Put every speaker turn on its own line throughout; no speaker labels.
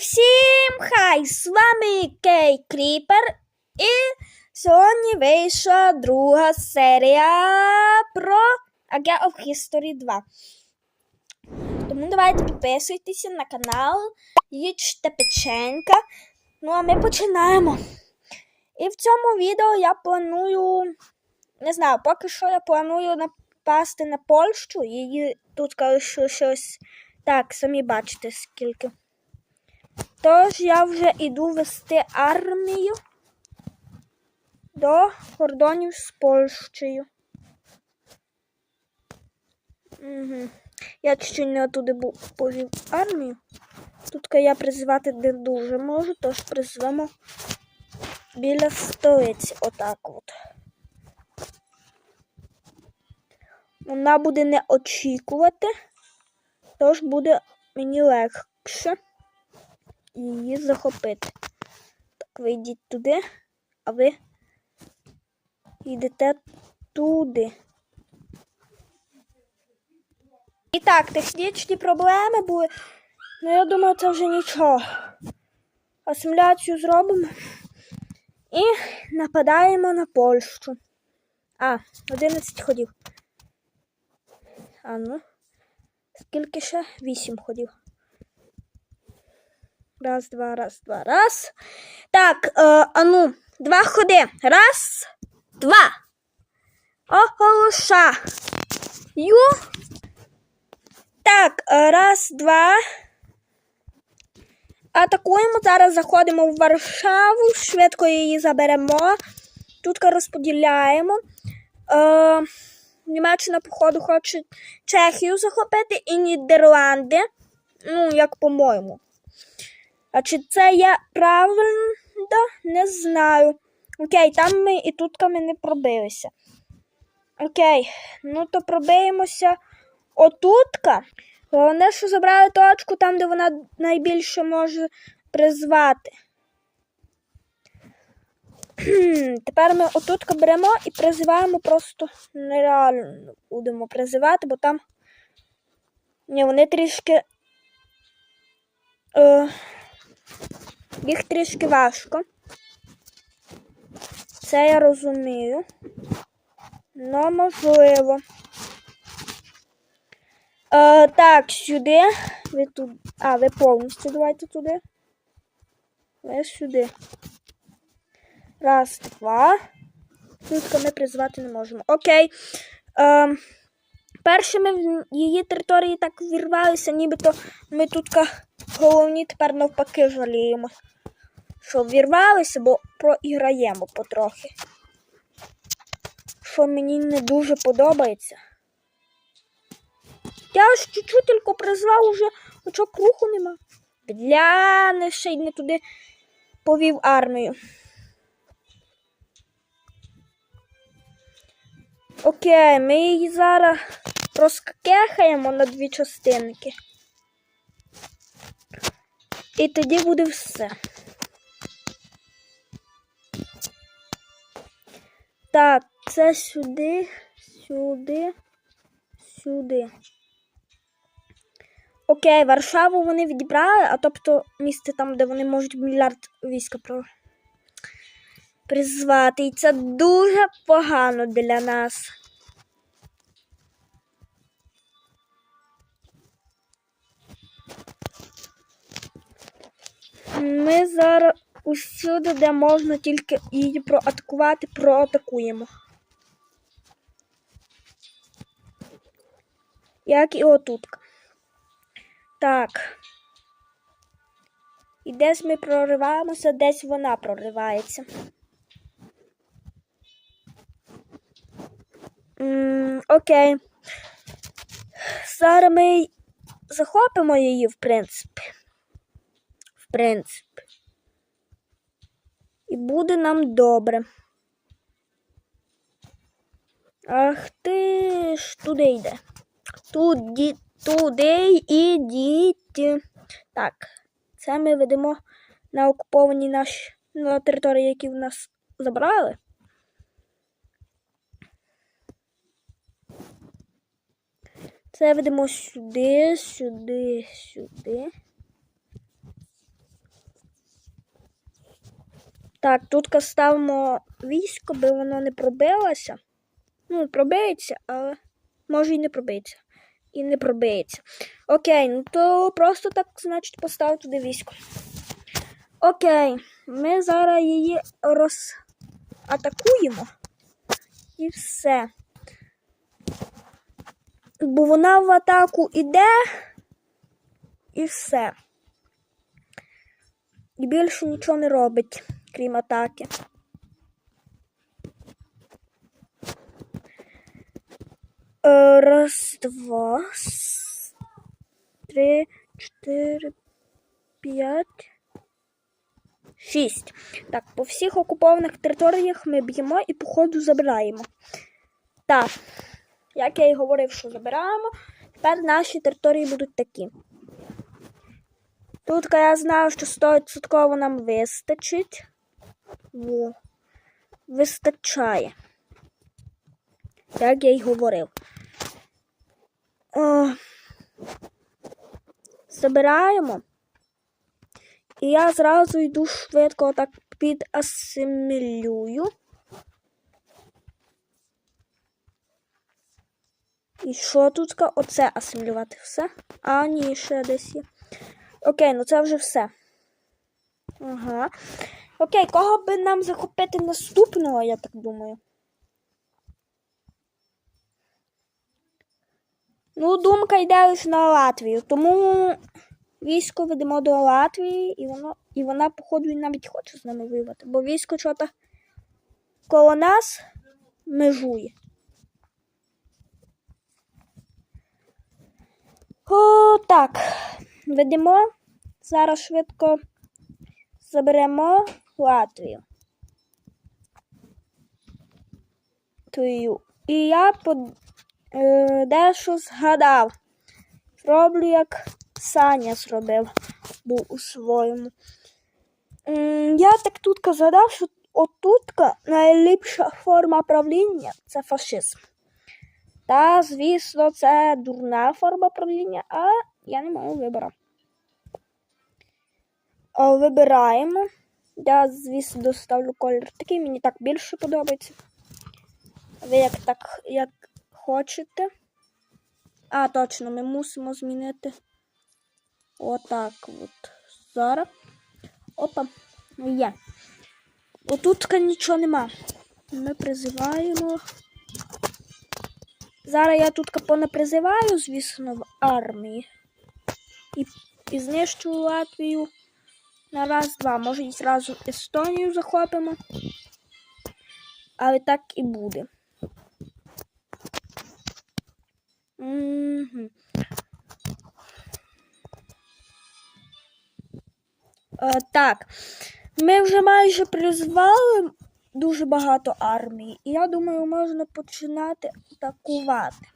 всім хай! З вами Кей Кріпер. І сьогодні вийшла друга серія про A Get of History 2. Тому давайте підписуйтеся на канал, їжте печенька. Ну а ми починаємо. І в цьому відео я планую. Не знаю, поки що я планую напасти на Польщу. Її тут кажуть, щось. Так, самі бачите скільки. Тож я вже іду вести армію до кордонів з Польщею. Угу. Я чуть не оттуди був повів армію. Тут я призивати не дуже можу, тож призвемо біля столиці. Отак от. Вона буде не очікувати, тож буде мені легше її захопити. Так, ви йдіть туди, а ви йдете туди. І так, технічні проблеми були. Ну, я думаю, це вже нічого. Асиміляцію зробимо і нападаємо на Польщу. А, 11 ходів. А ну, скільки ще? 8 ходів. Раз, два, раз, два, раз. Так, е, а ну, два ходи. Раз, два. Оголоша. Ю. Так, е, раз, два. Атакуємо. Зараз заходимо в Варшаву, швидко її заберемо. Тут розподіляємо. Е, Німеччина, походу, хоче Чехію захопити і Нідерланди. Ну, як по-моєму. А чи це є правильно? Не знаю. Окей, там ми і тут ми не пробилися. Окей, ну то пробиємося отутка. Головне, що забрали точку там, де вона найбільше може призвати. Тепер ми отутка беремо і призиваємо просто нереально будемо призивати, бо там Ні, вони трішки. Е... Їх трішки важко. Це я розумію. Ну, можливо. Е, так, сюди. Ви тут. А, ви повністю давайте туди. Ви сюди. Раз, два. Тут ми призвати не можемо. Окей. Е, першими в її території так вірвалися, нібито ми тут головні тепер навпаки жаліємо. Що вірвалися, бо проіграємо потрохи. Що мені не дуже подобається. Я ж чуть-чуть тільки призвав уже очок руху нема. Бля, не ще й не туди повів армію. Окей, ми її зараз розкехаємо на дві частинки. І тоді буде все. Так, це сюди, сюди, сюди. Окей, Варшаву вони відібрали, а тобто місце там, де вони можуть мільярд війська призвати. І це дуже погано для нас. Ми зараз усюди, де можна тільки її проатакувати, проатакуємо. Як і отут. Так. І десь ми прориваємося, десь вона проривається. М окей. Зараз ми захопимо її, в принципі. В принципі. І буде нам добре. Ах ти ж туди йде. Туди, туди ідіть. Так, це ми ведемо на окуповані наші на території, які в нас забрали. Це ведемо сюди, сюди, сюди. Так, тут ставимо військо, би воно не пробилося. Ну, пробиється, але може і не пробиється. І не пробиється. Окей, ну то просто так, значить, поставив туди військо. Окей, ми зараз її розатакуємо. І все. Бо вона в атаку іде. І все. І більше нічого не робить, крім атаки. Е, Раз, два, три, чотири, п'ять. Шість. Так, по всіх окупованих територіях ми б'ємо і, походу, забираємо. Так, як я і говорив, що забираємо, тепер наші території будуть такі. Тут я знаю, що 100% нам вистачить. Во. Вистачає. Як я й говорив. О, забираємо. І я зразу йду швидко так підасимілюю. І що тут? Оце асимілювати все. А, ні, ще десь є. Окей, ну це вже все. Ага. Окей, кого би нам захопити наступного, я так думаю. Ну, думка йде лише на Латвію, тому військо ведемо до Латвії, і воно, і вона, походу, навіть хоче з нами воювати, бо військо чого-то коло нас межує. О, так. Ведемо. Зараз швидко заберемо Латвію. І я по, е, дещо згадав. Роблю, як Саня зробив був у своєму. Я так тут згадав, що отутка найліпша форма правління це фашизм. Та, звісно, це дурна форма правління, а я не маю вибору. О, Вибираємо. Я, звісно, доставлю колір. Такий мені так більше подобається. Ви як так як хочете. А, точно, ми мусимо змінити. Отак от. Зараз. Опа, є. Отут нічого нема. Ми призиваємо. Зараз я тут понапризиваю, звісно, в армії. І, і знищу Латвію на раз-два. Може і зразу Естонію захопимо. Але так і буде. Угу. Е, так, ми вже майже призвали дуже багато армії, і я думаю, можна починати атакувати.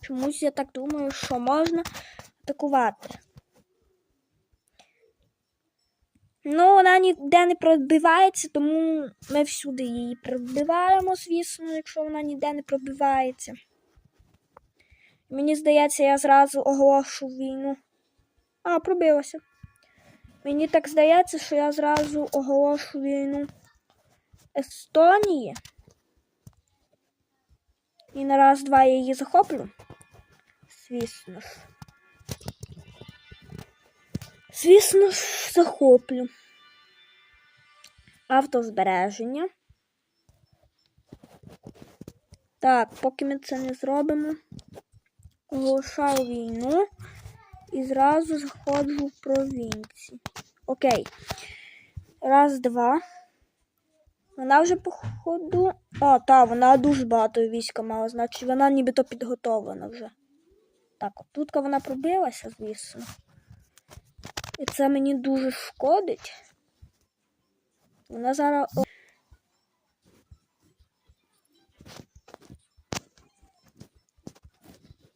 Чомусь я так думаю, що можна атакувати. Ну, вона ніде не пробивається, тому ми всюди її пробиваємо, звісно, якщо вона ніде не пробивається. Мені здається, я зразу оголошу війну. А, пробилася. Мені так здається, що я зразу оголошу війну Естонії. І на раз-два я її захоплю. Звісно ж. Звісно ж, захоплю. Автозбереження. Так, поки ми це не зробимо, оголошаю війну і зразу заходжу в провінцію. Окей. Раз, два. Вона вже походу. А, так, вона дуже багато війська мала, значить вона нібито підготовлена вже. Так, тут вона пробилася, звісно. І це мені дуже шкодить. Вона зараз.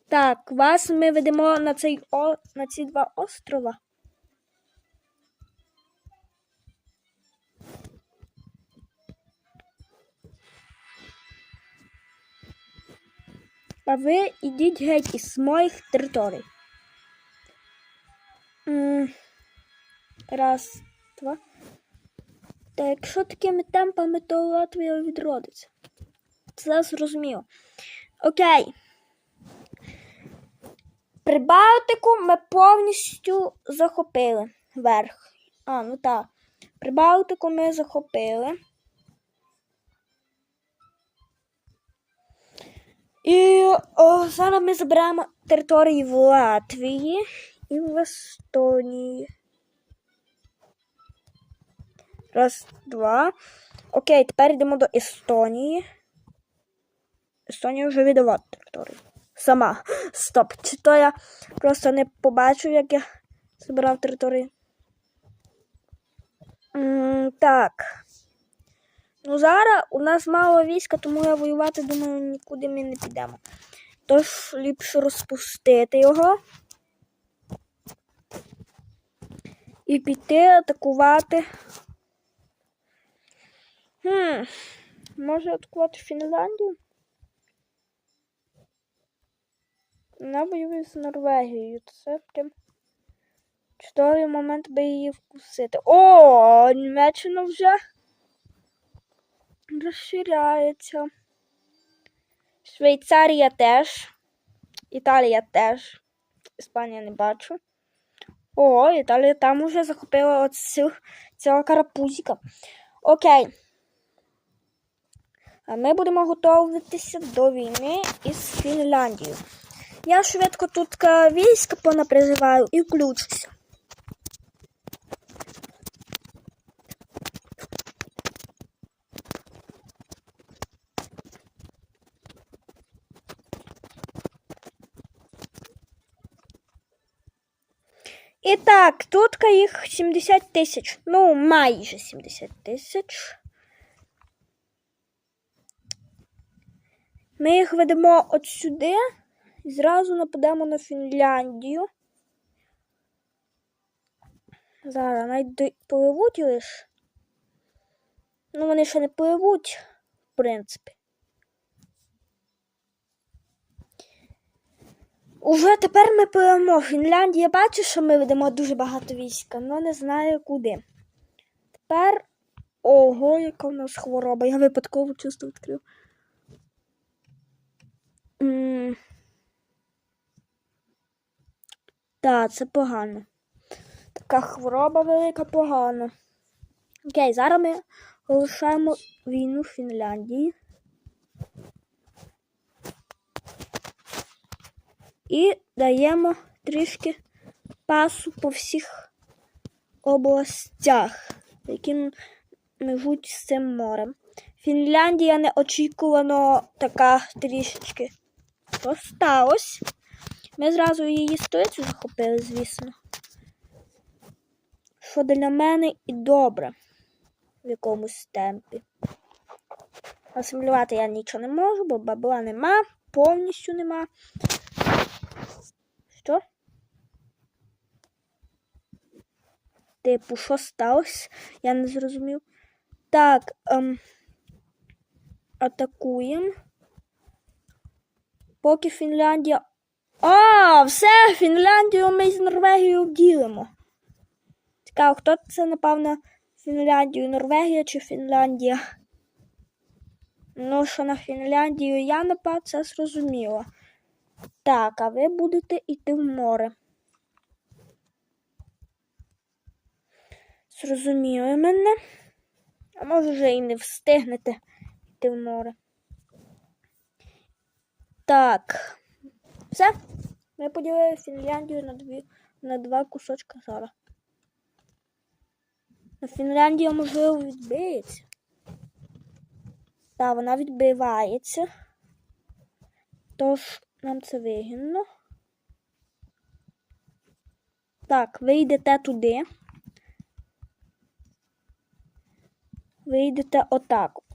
Так, вас ми ведемо на цей о... на ці два острова. А ви ідіть геть із моїх територій. М, Раз, два. Та якщо такими темпами, то Латвія відродиться. Це зрозуміло. Окей. Прибалтику ми повністю захопили верх. А, ну так. Прибалтику ми захопили. І о, зараз ми заберемо території в Латвії і в Естонії. Раз, два. Окей, тепер йдемо до Естонії. Естонія вже віддала територію. Сама. Стоп. Чи то я просто не побачив, як я збирав території? Так. Ну, зараз у нас мало війська, тому я воювати, думаю, нікуди ми не підемо. Тож ліпше розпустити його. І піти атакувати. Хм, може атакувати Фінляндію? Вона воює з Норвегією. Це прям чудовий момент би її вкусити. О, Німеччина вже розширяється. Швейцарія теж. Італія теж. Іспанія не бачу. О, Італія там уже захопила от цього карапузика. Окей. Ми будемо готуватися до війни із Фінляндією. Я швидко тут ка, війська понапризиваю і включуся. І так, тут їх 70 тисяч. Ну, майже 70 тисяч. Ми їх ведемо от сюди і зразу нападемо на Фінляндію. Зараз навіть пливуть лиш. Ну, вони ще не пливуть, в принципі. Уже тепер ми пливемо. Фінляндія бачить, що ми ведемо дуже багато війська, але не знає куди. Тепер. Ого, яка в нас хвороба. Я випадково чисто відкрив. Так, це погано. Така хвороба велика погана. Окей, зараз ми оголошаємо війну в Фінляндії. І даємо трішки пасу по всіх областях, які межуть з цим морем. Фінляндія неочікувано така трішечки що сталося. Ми зразу її столицю захопили, звісно. Що для мене і добре в якомусь темпі. Асимілювати я нічого не можу, бо бабла нема, повністю нема. Що? Типу, що сталося? Я не зрозумів. Так, ем, атакуємо. Поки Фінляндія. А, все, Фінляндію ми з Норвегією ділимо. Цікаво, хто це напав на Фінляндію? Норвегія чи Фінляндія? Ну, що на Фінляндію я напав, це зрозуміло. Так, а ви будете йти в море. Зрозуміли мене. А може вже і не встигнете йти в море. Так. Все. Ми поділили Фінляндію на дві, на два кусочка зараз. На Фінляндія можливо відбиється. Так, вона відбивається. Тож нам це вигідно. Так, ви йдете туди. Ви йдете отак от.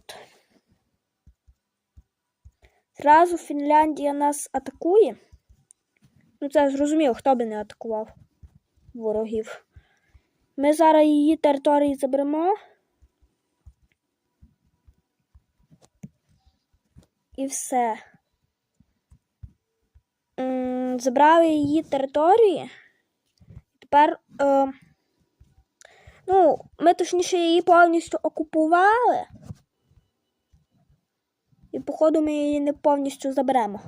Зразу Фінляндія нас атакує. Ну, це зрозуміло, хто би не атакував ворогів. Ми зараз її території заберемо. І все. Забрали її території. Тепер е, Ну, ми точніше її повністю окупували. І, походу, ми її не повністю заберемо.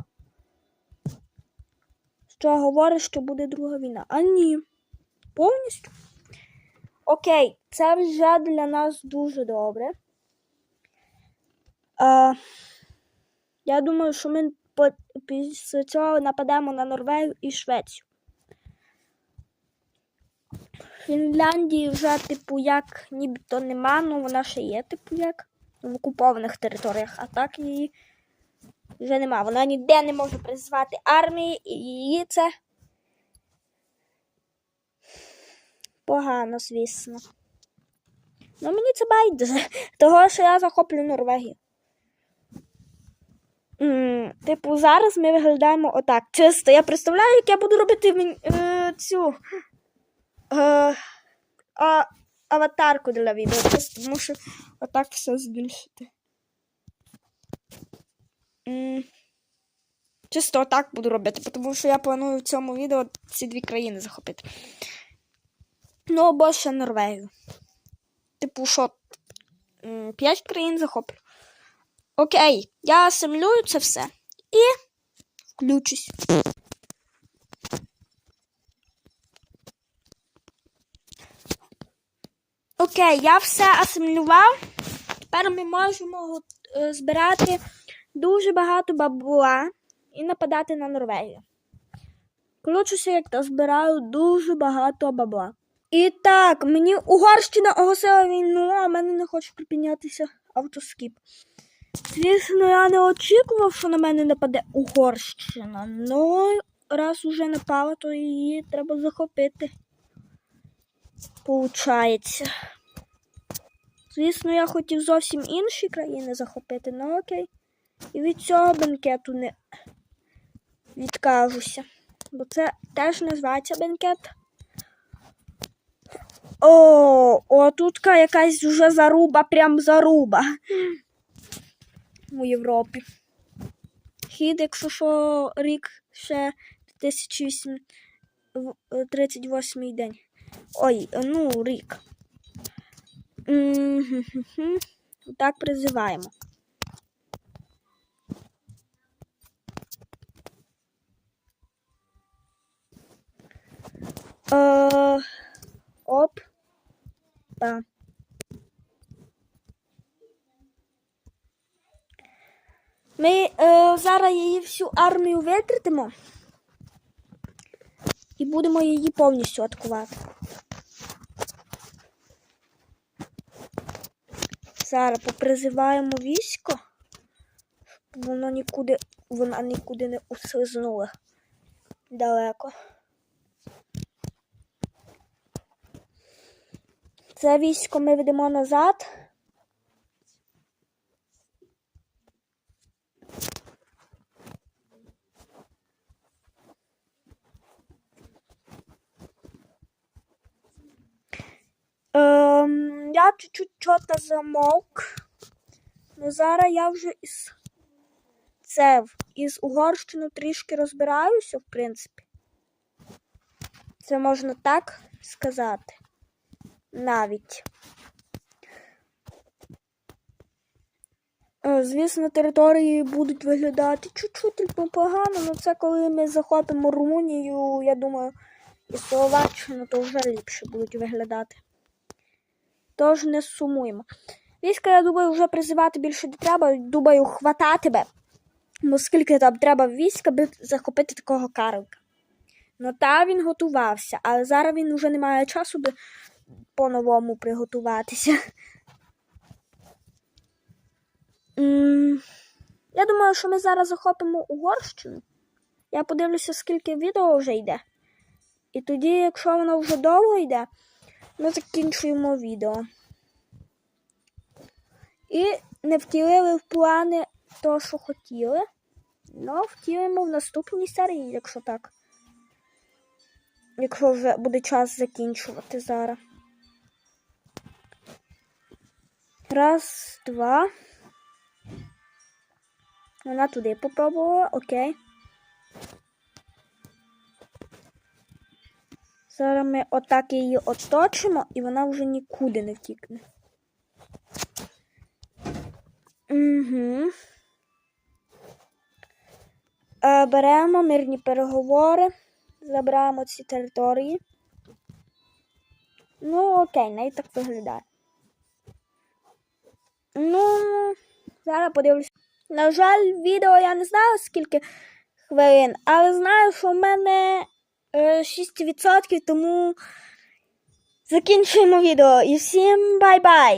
Що говорить, що буде друга війна? А ні. Повністю. Окей, це вже для нас дуже добре. А, я думаю, що ми після цього нападемо на Норвегію і Швецію. Фінляндії вже, типу, як нібито нема, ну вона ще є, типу, як в окупованих територіях, а так її вже нема. Вона ніде не може призвати армії, і її це погано, звісно. Ну мені це байдуже, того, що я захоплю Норвегію. М, Типу, зараз ми виглядаємо отак. Чисто. Я представляю, як я буду робити е, цю е, а, аватарку для відео. Просто мушу отак все збільшити. Чисто отак буду робити, тому що я планую в цьому відео ці дві країни захопити. Ну, або ще Норвегію. Типу, що? П'ять країн захоплю. Окей, я симулюю це все і включусь. Окей, я все асимілював. Тепер ми можемо е, збирати дуже багато бабла і нападати на Норвегію. Включуся, як то збираю дуже багато бабла. І так, мені Угорщина оголосила війну, а в мене не хоче припинятися автоскіп. Звісно, я не очікував, що на мене нападе Угорщина. Ну, раз уже напала, то її треба захопити. Получається. Звісно, я хотів зовсім інші країни захопити, ну окей. І від цього бенкету не відкажуся. Бо це теж називається бенкет. О, о, тут якась вже заруба, прям заруба у Європі. Хід, якщо що, рік ще 2038 день. Ой, ну, рік. Так призиваємо. Е, оп. Та. Ми е, зараз її всю армію витратимо і будемо її повністю атакувати. Зараз попризиваємо військо, щоб воно нікуди, вона нікуди не услизнула далеко. Це військо ми ведемо назад. Ем, я чуть-чуть чого-то замовк. Ну зараз я вже із це із Угорщину трішки розбираюся, в принципі. Це можна так сказати. Навіть. Е, Звісно, території будуть виглядати чуть-чуть погано, але це коли ми захопимо Румунію, я думаю, і Словаччину, то вже ліпше будуть виглядати. Тож не сумуємо. Війська, я думаю, вже призивати більше не треба. Думаю, хватати би. Бо скільки там треба війська, би захопити такого карлика. Ну та він готувався, але зараз він вже не має часу би по-новому приготуватися. Я думаю, що ми зараз захопимо Угорщину. Я подивлюся, скільки відео вже йде. І тоді, якщо воно вже довго йде, ми закінчуємо відео. І не втілили в плани то, що хотіли. Ну, втілимо в наступній серії, якщо так. Якщо вже буде час закінчувати зараз. Раз, два. Вона туди попробувала, окей. Зараз ми отак її оточимо, і вона вже нікуди не втікне. Угу. Беремо мирні переговори, забираємо ці території. Ну, окей, навіть так виглядає. Ну, зараз подивлюсь. На жаль, відео я не знаю скільки хвилин, але знаю, що в мене 6%, тому закінчуємо відео. І всім бай-бай!